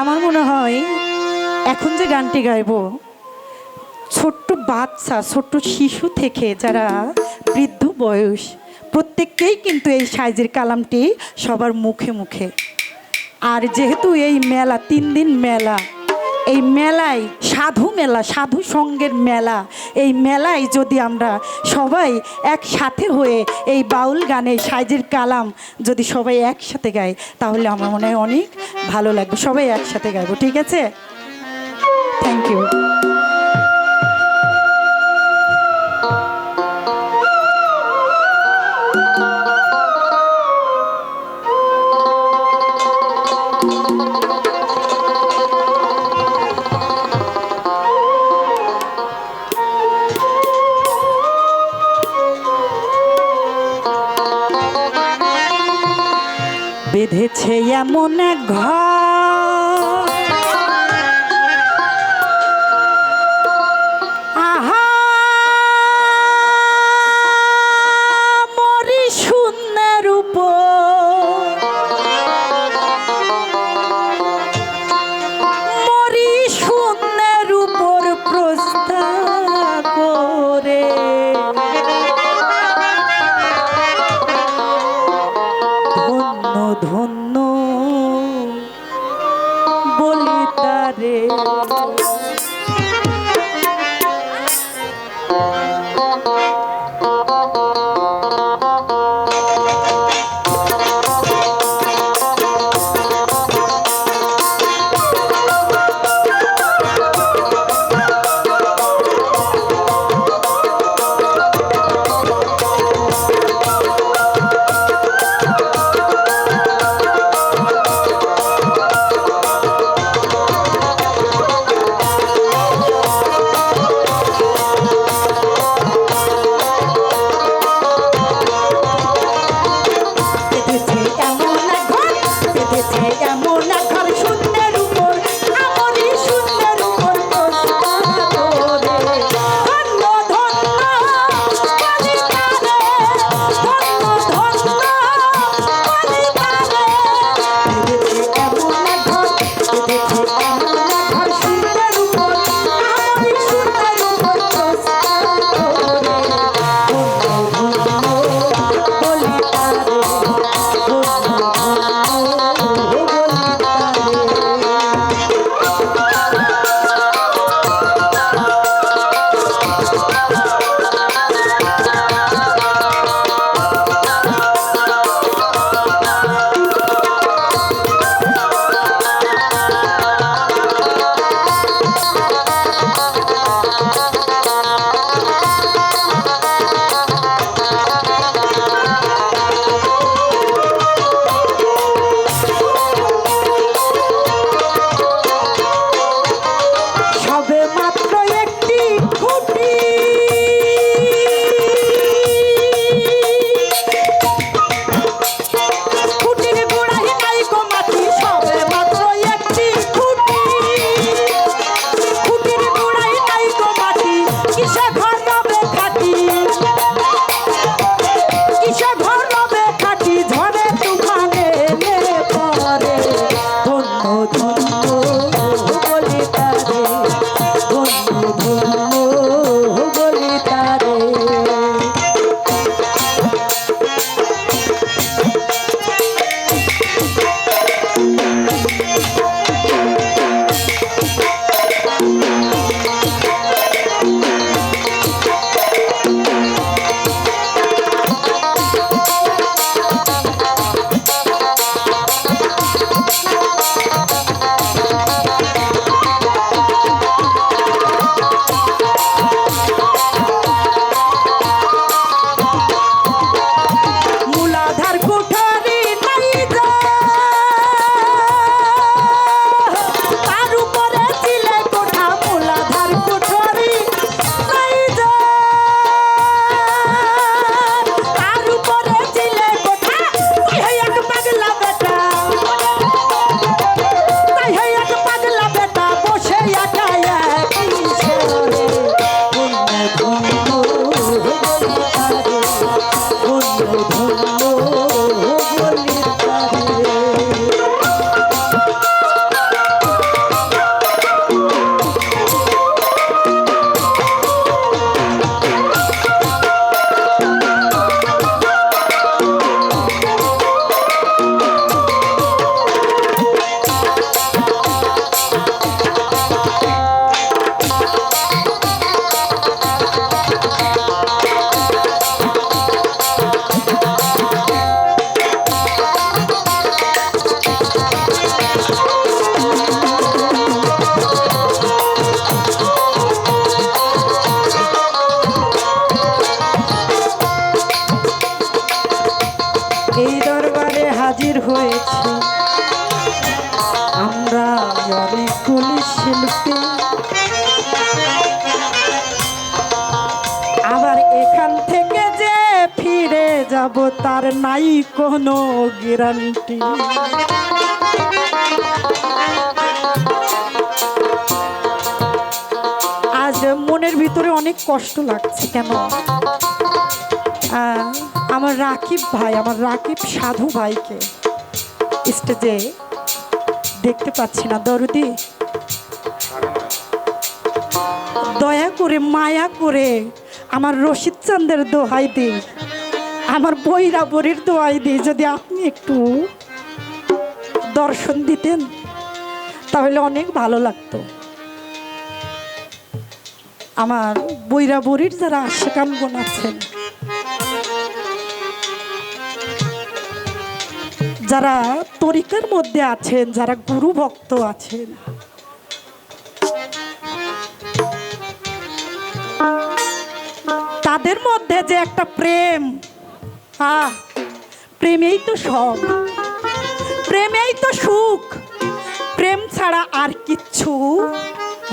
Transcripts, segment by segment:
আমার মনে হয় এখন যে গানটি গাইব, ছোট্ট বাচ্চা, ছোট্ট শিশু থেকে যারা বৃদ্ধ বয়স, প্রত্যেককেই কিন্তু এই সাইজের কালামটি সবার মুখে মুখে। আর যেহেতু এই মেলা, তিন দিন মেলা এই মেলায়, সাধু মেলা, সাধু সঙ্গের মেলা, এই মেলায় যদি আমরা সবাই একসাথে হয়ে এই বাউল গানে সাইজের কালাম যদি সবাই একসাথে গাই তাহলে আমার মনে হয় অনেক ভালো লাগবে। সবাই একসাথে গাইবো, ঠিক আছে? থ্যাংক ইউ বেঁধেছে এমন ঘর কোনো গ্যারান্টি। আজ মনের ভিতরে অনেক কষ্ট লাগছে, কেন? আমার রাকিব ভাই, আমার রাকিব সাধু ভাইকে স্টেজে দেখতে পাচ্ছি না, দরদি। দয়া করে, মায়া করে আমার রশিদ চান্দের দোহাই দিই আমার বইরা বৈরাবরীর দোহাই দিই যদি আপনি একটু দর্শন দিতেন, তাহলে অনেক ভালো লাগতো। আমার বৈরাবরীর যারা আশেকানগণ আছেন, যারা তরিকার মধ্যে আছেন, যারা গুরু ভক্ত আছেন, তাদের মধ্যে যে একটা প্রেম আহ প্রেমেই তো সব প্রেমেই তো সুখ। প্রেম ছাড়া আর কিচ্ছু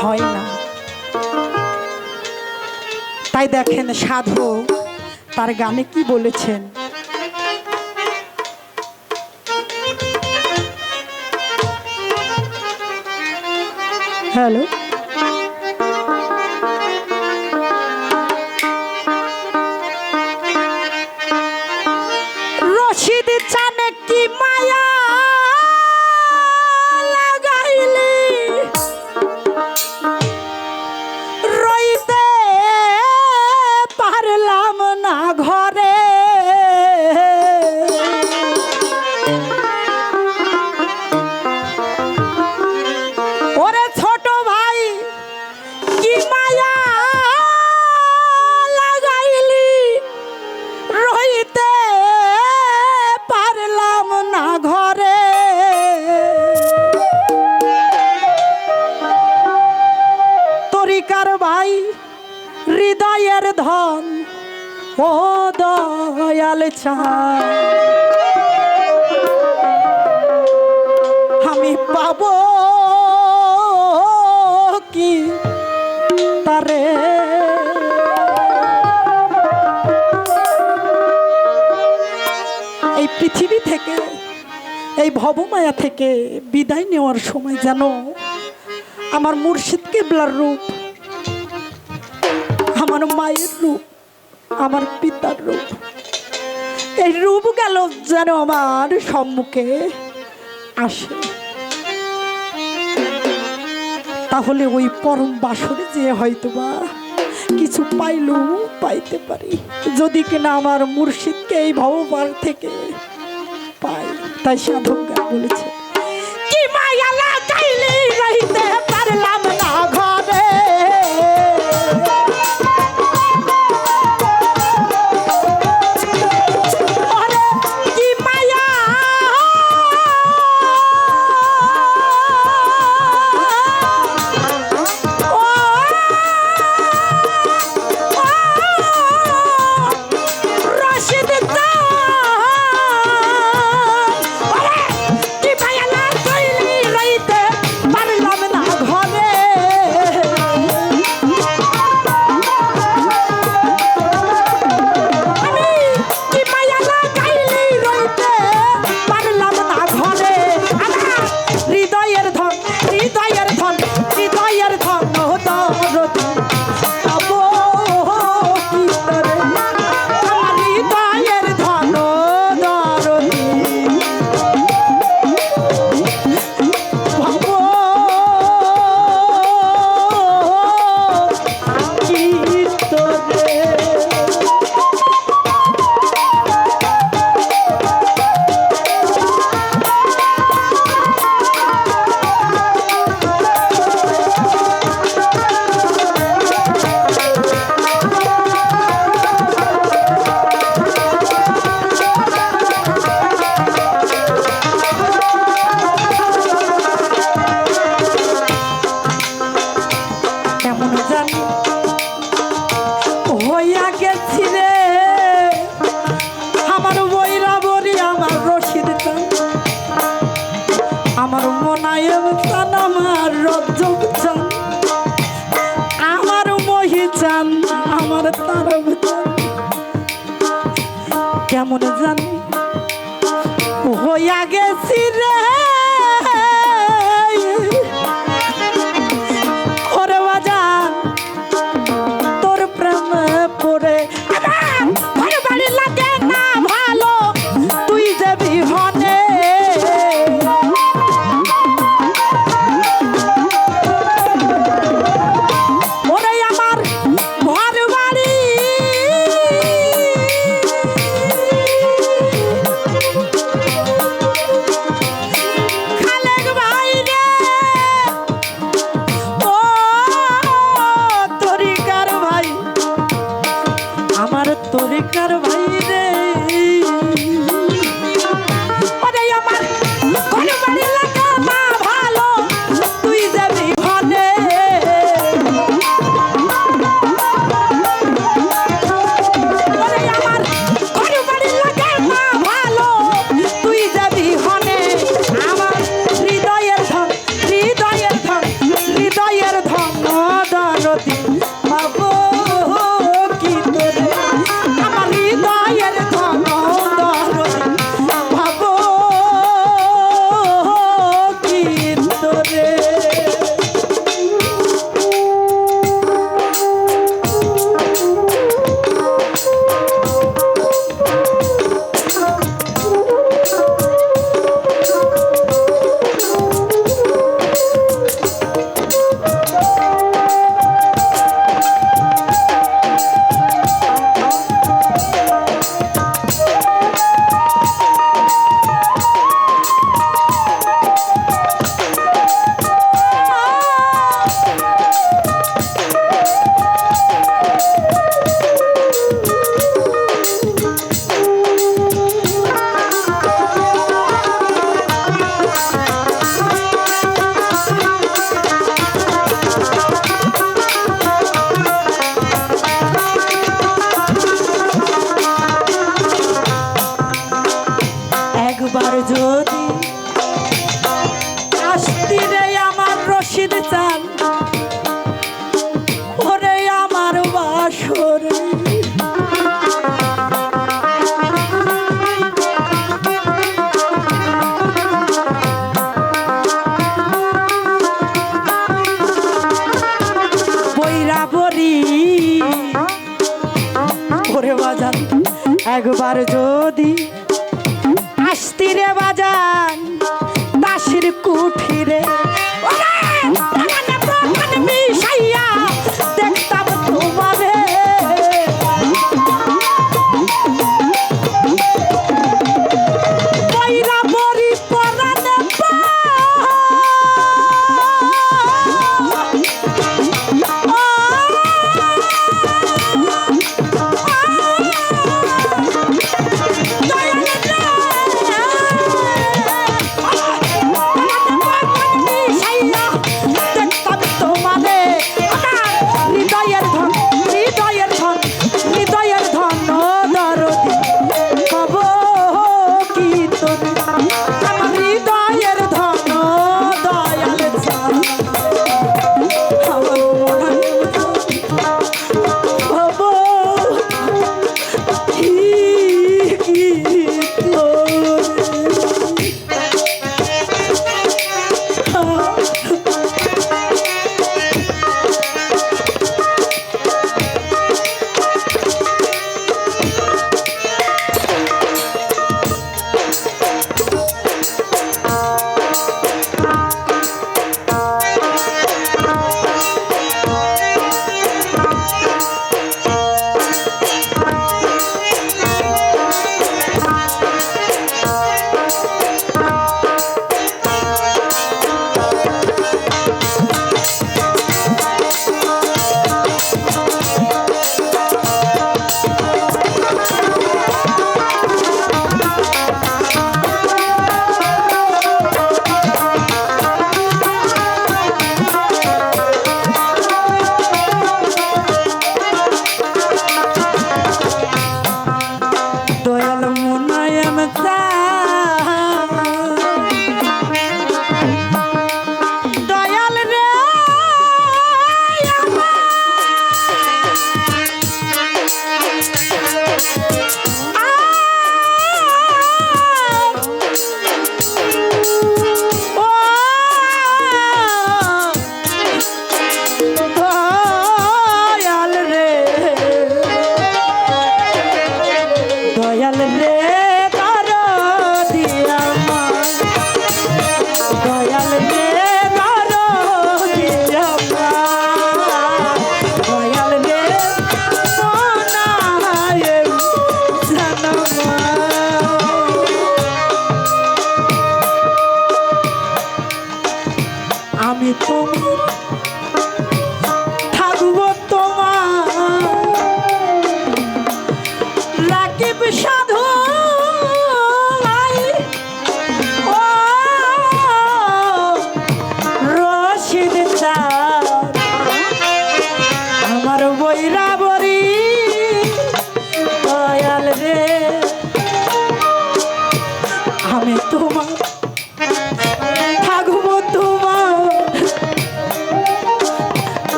হয় না। তাই দেখেন সাধু, তার গানে কি বলেছেন? হ্যালো? দয়াল আমি পাব কি তারে? এই পৃথিবী থেকে, এই ভবমায়া থেকে বিদায় নেওয়ার সময় যেন আমার মুর্শিদ কেবলার রূপ, আমার মায়ের রূপ আমার পিতার রূপ। এই রূপ গেল যেন আমার সম্মুখে আসে। তাহলে ওই পরম বাসরে যে হয়তোবা কিছু পাইলেও পাইতে পারি। যদি কিনা আমার মুর্শিদকে এই ভবপার থেকে পাই, তাই সাধক বলেছে। কেমন জানি? হইয়া গেছি রে। রাবরি ওরে বাজান একবার যদি আসতি রে বাজান